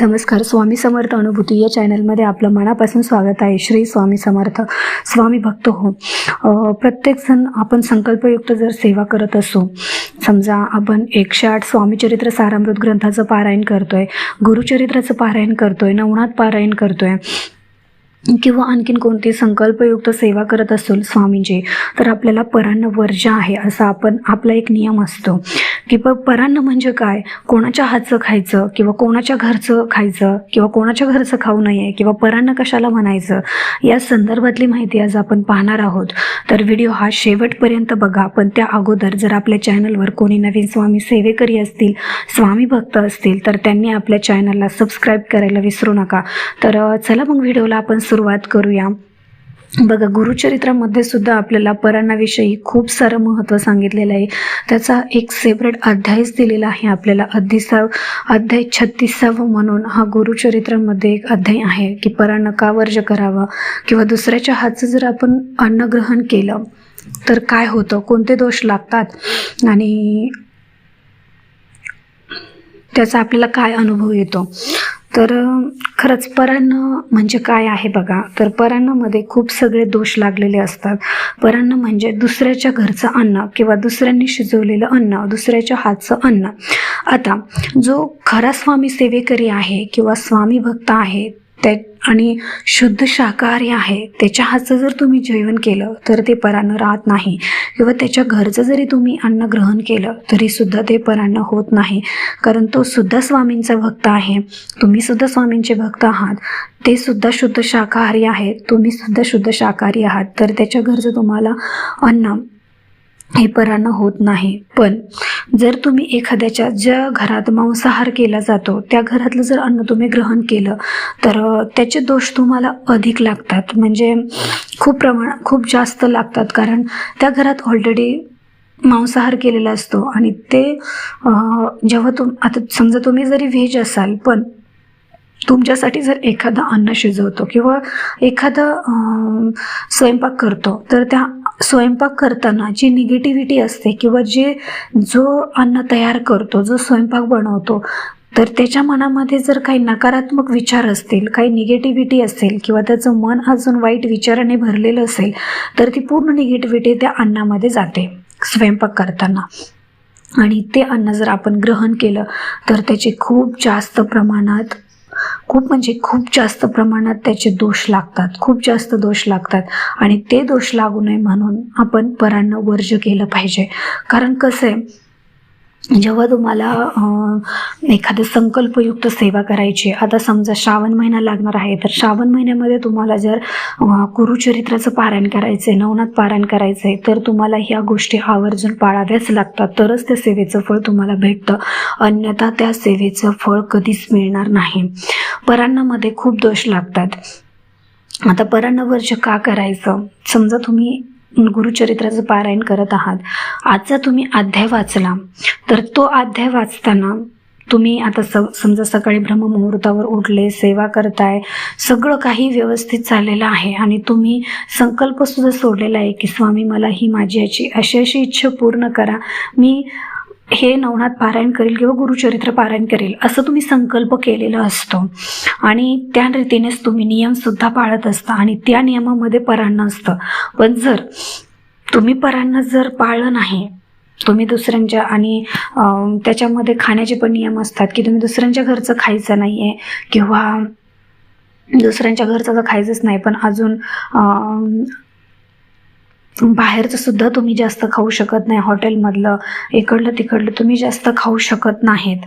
नमस्कार स्वामी समर्थ अनुभूती या चॅनलमध्ये आपलं मनापासून स्वागत आहे. श्री स्वामी समर्थ स्वामी भक्त हो. प्रत्येकजण आपण संकल्पयुक्त जर सेवा करत असू समजा आपण एकशे आठ स्वामीचरित्र सारामृत ग्रंथाचं पारायण करतोय गुरुचरित्राचं पारायण करतोय नवनाथ पारायण करतोय किंवा आणखीन कोणती संकल्पयुक्त सेवा करत असेल स्वामींची तर आपल्याला परान्न वर्ज आहे असा आपण आपला एक नियम असतो. की प परान्न म्हणजे काय? कोणाच्या हातचं खायचं किंवा कोणाच्या घरचं खायचं किंवा कोणाच्या घरचं खाऊ नये किंवा परान्न कशाला म्हणायचं? या संदर्भातली माहिती आज आपण पाहणार आहोत. तर व्हिडिओ हा शेवटपर्यंत बघा. पण त्या अगोदर जर आपल्या चॅनलवर कोणी नवीन स्वामी सेवेकरी असतील स्वामी भक्त असतील तर त्यांनी आपल्या चॅनलला सबस्क्राईब करायला विसरू नका. तर चला मग व्हिडिओला आपण सुरुवात करूया. बघा गुरुचरित्रामध्ये सुद्धा आपल्याला पराणाविषयी खूप सारं महत्त्व सांगितलेलं आहे. त्याचा एक सेपरेट अध्यायच दिलेला आहे आपल्याला. अध्यासा अध्याय छत्तीसावं म्हणून हा गुरुचरित्रामध्ये एक अध्याय आहे की परान्न का वर्ज करावा? किंवा दुसऱ्याच्या हातचं जर आपण अन्न ग्रहण केलं तर काय होतं? कोणते दोष लागतात? आणि त्याचा आपल्याला काय अनुभव येतो? तर खरंच परान्न म्हणजे काय आहे बघा? तर परान्नामध्ये खूप सगळे दोष लागलेले असतात. परान्न म्हणजे दुसऱ्याच्या घरचं अन्न किंवा दुसऱ्यांनी शिजवलेलं अन्न दुसऱ्याच्या हातचं अन्न. आता जो खरा स्वामी सेवेकरी आहे किंवा स्वामी भक्त आहे त्या आणि शुद्ध शाकाहारी आहे. त्याच्या हातचं जर तुम्ही जेवण केलं तर ते परान्न राहत नाही. किंवा त्याच्या घरचं जरी तुम्ही अन्न ग्रहण केलं तरी सुद्धा ते परान्न होत नाही. कारण तो सुद्धा स्वामींचा भक्त आहे. तुम्ही सुद्धा स्वामींचे भक्त आहात. ते सुद्धा शुद्ध शाकाहारी आहेत तुम्ही सुद्धा शुद्ध शाकाहारी आहात. तर त्याच्या घरचं तुम्हाला अन्न हे परानं होत नाही. पण जर तुम्ही एखाद्याच्या ज्या घरात मांसाहार केला जातो त्या घरातलं जर अन्न तुम्ही ग्रहण केलं तर त्याचे दोष तुम्हाला अधिक लागतात. म्हणजे खूप प्रमाण खूप जास्त लागतात. कारण त्या घरात ऑलरेडी मांसाहार केलेला असतो आणि ते जेव्हा तुम आता समजा तुम्ही जरी व्हेज असाल पण तुमच्यासाठी जर एखादं अन्न शिजवतो किंवा एखादं स्वयंपाक करतो तर त्या स्वयंपाक करताना जी निगेटिव्हिटी असते किंवा जे जो अन्न तयार करतो जो स्वयंपाक बनवतो तर त्याच्या मनामध्ये जर काही नकारात्मक विचार असतील काही निगेटिव्हिटी असेल किंवा त्याचं मन अजून वाईट विचाराने भरलेलं असेल तर ती पूर्ण निगेटिव्हिटी त्या अन्नामध्ये जाते स्वयंपाक करताना. आणि ते अन्न जर आपण ग्रहण केलं तर त्याचे खूप जास्त प्रमाणात खूप म्हणजे खूप जास्त प्रमाणात त्याचे दोष लागतात. खूप जास्त दोष लागतात. आणि ते दोष लागू नये म्हणून आपण परांना वर्ज केलं पाहिजे. कारण कसं आहे जेव्हा तुम्हाला एखादं संकल्पयुक्त सेवा करायची आहे, आता समजा श्रावण महिना लागणार आहे तर श्रावण महिन्यामध्ये तुम्हाला जर कुरुचरित्राचं पारायण करायचं आहे नवनाथ पारायण करायचं आहे तर तुम्हाला ह्या गोष्टी आवर्जून पाळाव्याच लागतात. तरच त्या सेवेचं फळ तुम्हाला भेटतं. अन्यथा त्या सेवेचं फळ कधीच मिळणार नाही. परांनामध्ये खूप दोष लागतात. आता परांनावर्ज का करायचं? समजा तुम्ही गुरुचरित्राचं पारायण करत आहात. आजचा तुम्ही अध्याय वाचला. तर तो अध्याय वाचताना तुम्ही आता स समजा सकाळी ब्रह्ममुहूर्तावर उठले सेवा करताय सगळं काही व्यवस्थित चाललेलं आहे आणि तुम्ही संकल्पसुद्धा सोडलेला आहे की स्वामी मला ही माझी याची अशी अशी इच्छा पूर्ण करा. मी हे नवनाथ पारायण करेल किंवा गुरुचरित्र पारायण करेल असं तुम्ही संकल्प केलेला असतो. आणि त्या रीतीनेच तुम्ही नियमसुद्धा पाळत असता आणि त्या नियमामध्ये परान्न असतं पण जर तुम्ही परान्न जर पाळलं नाही तुम्ही दुसऱ्यांच्या आणि त्याच्यामध्ये खाण्याचे पण नियम असतात की तुम्ही दुसऱ्यांच्या घरचं खायचं नाही आहे किंवा दुसऱ्यांच्या घरचं तर खायचंच नाही पण अजून बाहेरचं सुद्धा तुम्ही जास्त खाऊ शकत नाही हॉटेलमधलं इकडलं तिकडलं तुम्ही जास्त खाऊ शकत नाहीत.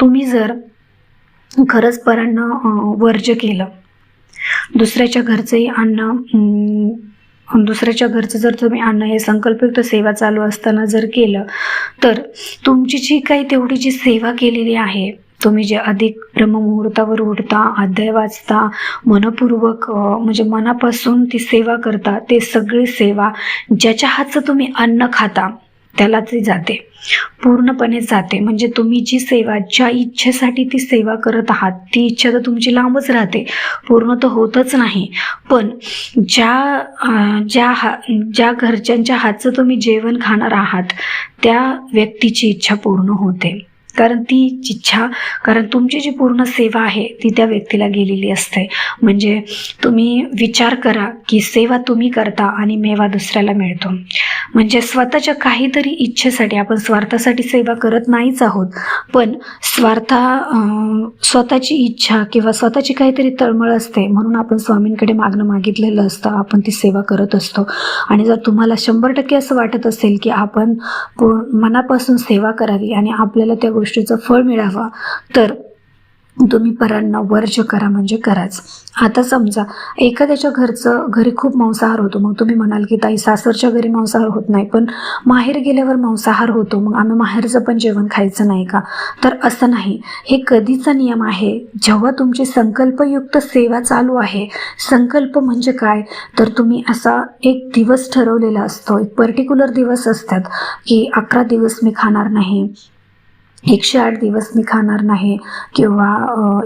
तुम्ही जर खरंच परांना वर्ज केलं दुसऱ्याच्या घरचंही अन्न दुसऱ्याच्या घरचं जर तुम्ही अन्न हे संकल्पयुक्त सेवा चालू असताना जर केलं तर तुमची जी काही तेवढी जी सेवा केलेली आहे तुम्ही जे अधिक ब्रह्ममुहूर्तावर उठता अध्याय वाचता मनपूर्वक म्हणजे मनापासून ती सेवा करता ते सगळी सेवा ज्याच्या हातचं तुम्ही अन्न खाता त्याला ती जाते. पूर्णपणे जाते. म्हणजे तुम्ही जी सेवा ज्या इच्छेसाठी ती सेवा करत आहात ती इच्छा तर तुमची लांबच राहते. पूर्ण तर होतच नाही. पण ज्या ज्या हा ज्या घरच्यांच्या हातचं तुम्ही जेवण खाणार आहात त्या व्यक्तीची इच्छा पूर्ण होते. कारण ती इच्छा कारण तुमची जी पूर्ण सेवा आहे ती त्या व्यक्तीला गेलेली असते. म्हणजे तुम्ही विचार करा की सेवा तुम्ही करता आणि मेवा दुसऱ्याला मिळतो. म्हणजे स्वतःच्या काहीतरी इच्छेसाठी आपण स्वार्थासाठी सेवा करत नाहीच आहोत. पण स्वार्था स्वतःची इच्छा किंवा स्वतःची काहीतरी तळमळ असते म्हणून आपण स्वामींकडे मागणं मागितलेलं असतं आपण ती सेवा करत असतो. आणि जर तुम्हाला शंभर टक्के असं वाटत असेल की आपण मनापासून सेवा करावी आणि आपल्याला त्या गोष्टी गोष्टीचं फळ मिळावं. तर तुम्ही परांना वर्ज करा म्हणजे कराच. आता समजा एखाद्याच्या घरचं घरी खूप मांसाहार होतो. मग तुम्ही म्हणाल की ताई सासरच्या घरी मांसाहार होत नाही. पण माहेर गेल्यावर मांसाहार होतो. मग आम्ही माहेरचं पण जेवण खायचं नाही का? तर असं नाही. हे कधीचा नियम आहे? जेव्हा तुमची संकल्पयुक्त सेवा चालू आहे. संकल्प म्हणजे काय? तर तुम्ही असा एक दिवस ठरवलेला असतो. एक पर्टिक्युलर दिवस असतात की अकरा दिवस मी खाणार नाही. एकशे आठ दिवस मी खाणार नाही किंवा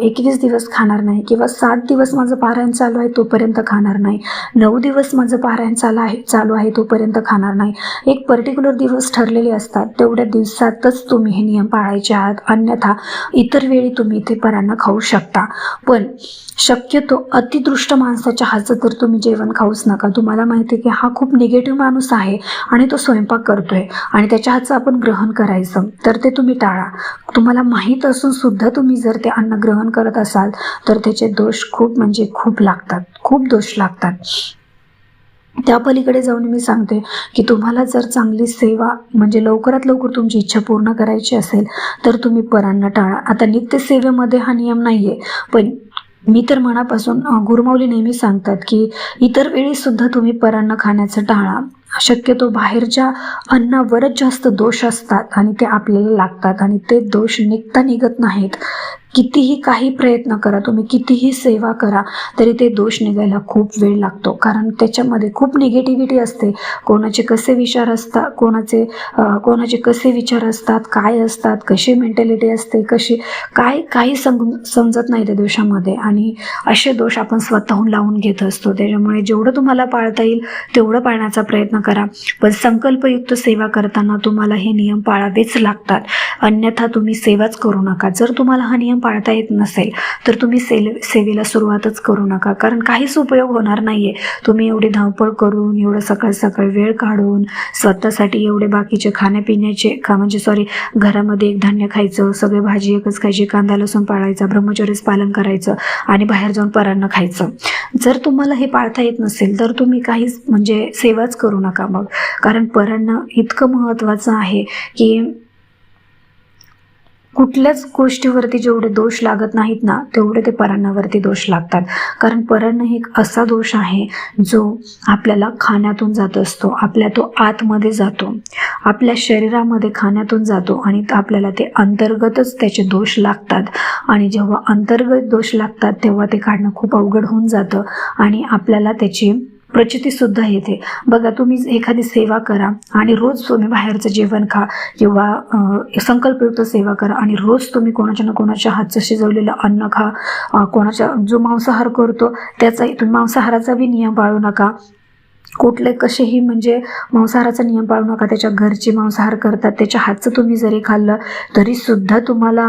एकवीस दिवस खाणार नाही किंवा सात दिवस माझं पारायण चालू आहे तोपर्यंत खाणार नाही. नऊ दिवस माझं पारायण चालू आहे चालू आहे तोपर्यंत खाणार नाही. एक पर्टिक्युलर दिवस ठरलेले असतात. तेवढ्या दिवसातच तुम्ही हे नियम पाळायचे आहात. अन्यथा इतर वेळी तुम्ही ते परांना खाऊ शकता. पण शक्यतो अतिदृष्ट माणसाच्या हातचं तर तुम्ही जेवण खाऊच नका. तुम्हाला माहिती आहे की हा खूप निगेटिव्ह माणूस आहे आणि तो स्वयंपाक करतोय आणि त्याच्या हातचं आपण ग्रहण करायचं. तर ते तुम्ही टाळा. तुम्हाला माहीत असून सुद्धा तुम्ही जर ते अन्न ग्रहण करत असाल तर त्याचे दोष खूप म्हणजे खूप लागतात. खूप दोष लागतात. त्या पलीकडे जाऊन मी सांगते की तुम्हाला जर चांगली सेवा म्हणजे लवकरात लवकर तुमची इच्छा पूर्ण करायची असेल तर तुम्ही परांना टाळा. आता नित्य सेवेमध्ये हा नियम नाही आहे पण मी तर मनापासून गुरुमाऊली नेहमी सांगतात की इतर वेळी सुद्धा तुम्ही परांना खाण्याचं टाळा. शक्यतो बाहेरच्या अन्नावरच जास्त दोष असतात आणि ते आपल्याला लागतात आणि ते दोष निघता निघत नाहीत. कितीही काही प्रयत्न करा तुम्ही कितीही सेवा करा तरी ते दोष निघायला खूप वेळ लागतो. कारण त्याच्यामध्ये खूप निगेटिव्हिटी असते. कोणाचे कसे विचार असतात कोणाचे कोणाचे कसे विचार असतात काय असतात कशी मेंटॅलिटी असते कशी काय काही सम समजत नाही त्या दोषामध्ये. आणि असे दोष आपण स्वतःहून लावून घेत असतो. त्याच्यामुळे जेवढं तुम्हाला पाळता येईल तेवढं पाळण्याचा प्रयत्न करा. पण संकल्पयुक्त सेवा करताना तुम्हाला हे नियम पाळावेच लागतात. अन्यथा तुम्ही सेवाच करू नका. जर तुम्हाला हा नियम पाळता येत नसेल तर तुम्ही सेल सेवेला सुरुवातच करू नका. कारण काहीच उपयोग होणार नाही आहे तुम्ही एवढी धावपळ करून एवढं सकाळ सकाळ वेळ काढून स्वतःसाठी एवढे बाकीचे खाण्यापिण्याचे खा म्हणजे सॉरी घरामध्ये एक धान्य खायचं सगळे भाजी एकच खायची कांदा लसूण पाळायचा ब्रह्मचर्यच पालन करायचं आणि बाहेर जाऊन परांना खायचं. जर तुम्हाला हे पाळता येत नसेल तर तुम्ही काहीच म्हणजे सेवाच करू नका मग. कारण परांना इतकं महत्त्वाचं आहे की कुठल्याच गोष्टीवरती जेवढे दोष लागत नाहीत ना तेवढे ते परांनावरती दोष लागतात. कारण परण हे एक असा दोष आहे जो आपल्याला खाण्यातून जात असतो आपल्या तो आतमध्ये जातो आपल्या शरीरामध्ये खाण्यातून जातो आणि आपल्याला ते अंतर्गतच त्याचे दोष लागतात. आणि जेव्हा अंतर्गत दोष लागतात तेव्हा ते काढणं खूप अवघड होऊन जातं आणि आपल्याला त्याची प्रचितीसुद्धा येते. बघा तुम्ही एखादी सेवा करा आणि रोज तुम्ही बाहेरचं जेवण खा किंवा संकल्पयुक्त सेवा करा आणि रोज तुम्ही कोणाच्या ना कोणाच्या हातचं शिजवलेलं अन्न खा कोणाच्या जो मांसाहार करतो त्याचाही तुम्ही मांसाहाराचा बी नियम पाळू नका. कुठले कसेही म्हणजे मांसाहाराचा नियम पाळू नका. त्याच्या घरचे मांसाहार करतात त्याच्या हातचं तुम्ही जरी खाल्लं तरीसुद्धा तुम्हाला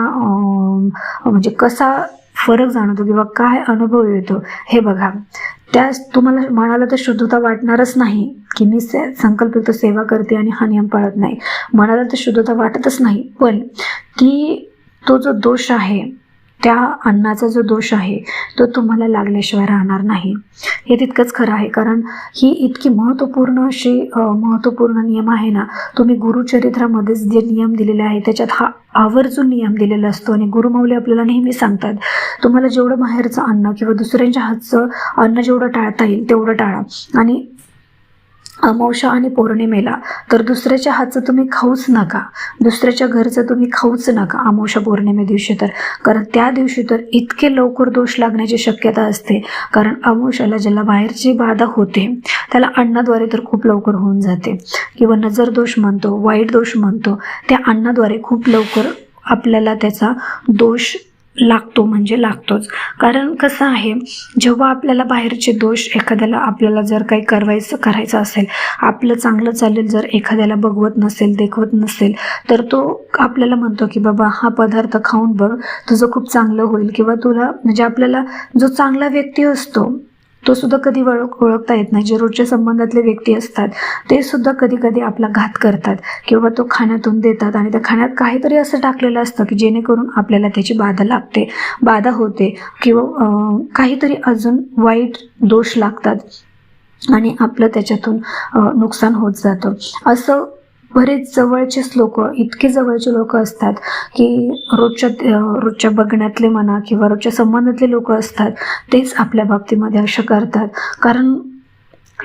म्हणजे कसा फरक जाणवतो किंवा काय अनुभव येतो. हे बघा. त्या तुम्हाला मनाला तर शुद्धता वाटणारच नाही. की मी से संकल्पित सेवा करते आणि हा नियम पाळत नाही. मनाला तर शुद्धता वाटतच नाही. पण ती तो जो दोष आहे त्या अन्नाचा जो दोष आहे तो तुम्हाला लागल्याशिवाय राहणार नाही. हे तितकंच खरं आहे कारण ही इतकी महत्त्वपूर्ण अशी महत्त्वपूर्ण नियम आहे ना तुम्ही गुरुचरित्रामध्येच जे नियम दिलेले आहे त्याच्यात हा आवर्जून नियम दिलेला असतो आणि गुरुमाऊली आपल्याला नेहमी सांगतात तुम्हाला जेवढं बाहेरचं अन्न किंवा दुसऱ्यांच्या हातचं अन्न जेवढं टाळता येईल तेवढं टाळा. आणि अमावश्या आणि पौर्णिमेला. तर दुसऱ्याच्या हातचं तुम्ही खाऊच नका. दुसऱ्याच्या घरचं तुम्ही खाऊच नका अमावश्या पौर्णिमे दिवशी तर. कारण त्या दिवशी तर इतके लवकर दोष लागण्याची शक्यता असते. कारण अमावश्याला ज्याला बाहेरची बाधा होते त्याला अन्नाद्वारे तर खूप लवकर होऊन जाते. किंवा नजर दोष म्हणतो वाईट दोष म्हणतो त्या अन्नाद्वारे खूप लवकर आपल्याला त्याचा दोष लागतो म्हणजे लागतोच. कारण कसं आहे जेव्हा आपल्याला बाहेरचे दोष एखाद्याला आपल्याला जर काही करवायचं करायचं असेल आपलं चांगलं चालेल जर एखाद्याला बघवत नसेल देखवत नसेल तर तो आपल्याला म्हणतो की बाबा हा पदार्थ खाऊन बघ तुझं खूप चांगलं होईल. किंवा तुला म्हणजे आपल्याला जो चांगला व्यक्ती असतो तो सुद्धा कधी ओळख ओळखता येत नाही. जे रोजच्या संबंधातले व्यक्ती असतात ते सुद्धा कधी कधी आपला घात करतात किंवा तो खाण्यातून देतात आणि त्या खाण्यात काहीतरी असं टाकलेलं असतं की जेणेकरून आपल्याला त्याची बाधा लागते बाधा होते किंवा काहीतरी अजून वाईट दोष लागतात आणि आपलं त्याच्यातून नुकसान होत जातं. असं बरेच जवळचेच लोक इतके जवळचे लोक असतात की रोजच्या रोजच्या बघण्यातले म्हणा किंवा रोजच्या संबंधातले लोक असतात तेच आपल्या बाबतीमध्ये असं करतात. कारण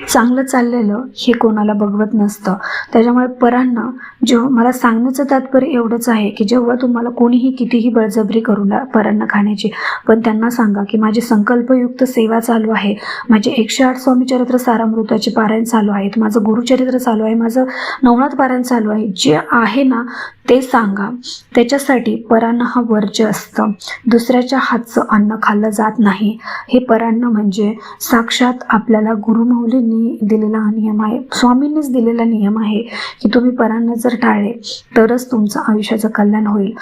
चांगलं चाललेलं हे कोणाला बघवत नसतं. त्याच्यामुळे परांना जेव्हा मला सांगण्याचं तात्पर्य एवढंच आहे की जेव्हा तुम्हाला कोणीही कितीही बळजबरी करू ला परांना खाण्याची पण त्यांना सांगा की माझी संकल्पयुक्त सेवा चालू आहे. माझे एकशे आठ स्वामी चरित्र सारामृताचे पारायण चालू आहेत. माझं गुरुचरित्र चालू आहे. माझं नवनाथ पारायण चालू आहे. जे आहे ना ते सांगा. त्याच्यासाठी परांना हा वर्ज्य असतं. दुसऱ्याच्या हातचं अन्न खाल्लं जात नाही. हे परांना म्हणजे साक्षात आपल्याला स्वामींनी दिलेला हा नियम आहे. स्वामींनीच दिलेला नियम आहे की तुम्ही परांना जर टाळले तरच तुमचं आयुष्याचं कल्याण होईल.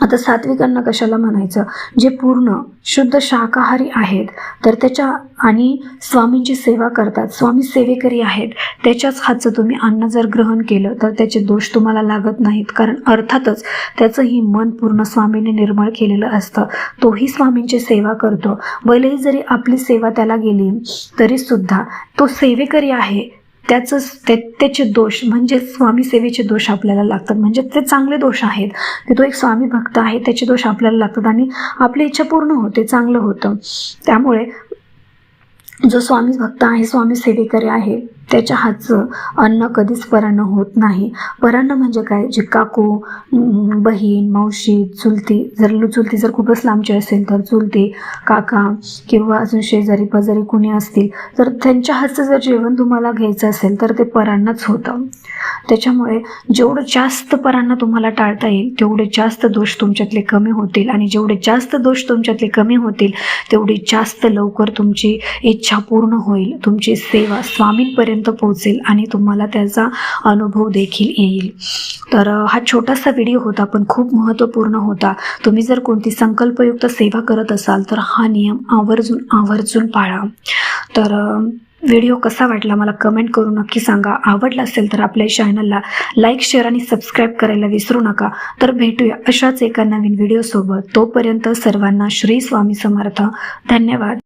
आता सात्विकांना कशाला म्हणायचं? जे पूर्ण शुद्ध शाकाहारी आहेत तर त्याच्या आणि स्वामींची सेवा करतात. स्वामी सेवेकरी आहेत. त्याच्याच हातचं तुम्ही अन्न जर ग्रहण केलं तर त्याचे दोष तुम्हाला लागत नाहीत. कारण अर्थातच त्याचंही मन पूर्ण स्वामीने निर्मळ केलेलं असतं. तोही स्वामींची सेवा करतो. भलेही जरी आपली सेवा त्याला गेली तरीसुद्धा तो सेवेकरी आहे. त्याचंच ते त्याचे दोष म्हणजे स्वामीसेवेचे दोष आपल्याला लागतात. म्हणजे ते चांगले दोष आहेत. की तो एक स्वामी भक्त आहे त्याचे दोष आपल्याला लागतात आणि आपली इच्छा पूर्ण होते चांगलं होतं. त्यामुळे जो स्वामी भक्त आहे स्वामी सेवेकरी आहे त्याच्या हातचं अन्न कधीच परान्न होत नाही. परान्न म्हणजे काय? जे काकू बहीण मावशी चुलती जर चुलती जर खूपच लांबची असेल तर चुलती काका किंवा अजून शेजारी पाजारी कुणी असतील तर त्यांच्या हातचं जर जेवण तुम्हाला घ्यायचं असेल तर ते परांनाच होतं. त्याच्यामुळे जेवढं जास्त परांना तुम्हाला टाळता येईल तेवढे जास्त दोष तुमच्यातले कमी होतील. आणि जेवढे जास्त दोष तुमच्यातले कमी होतील तेवढी जास्त लवकर तुमची इच्छा पूर्ण होईल. तुमची सेवा स्वामींपर्यंत पोहोचेल आणि तुम्हाला त्याचा अनुभव देखील येईल. तर हा छोटासा व्हिडिओ होता पण खूप महत्त्वपूर्ण होता. तुम्ही जर कोणती संकल्पयुक्त सेवा करत असाल तर हा नियम आवर्जून आवर्जून पाळा. तर व्हिडिओ कसा वाटला मला कमेंट करून नक्की सांगा. आवडला असेल तर आपल्या चॅनलला लाईक शेअर आणि सबस्क्राईब करायला विसरू नका. तर भेटूया अशाच एका नवीन व्हिडिओसोबत तोपर्यंत सर्वांना श्री स्वामी समर्थ. धन्यवाद.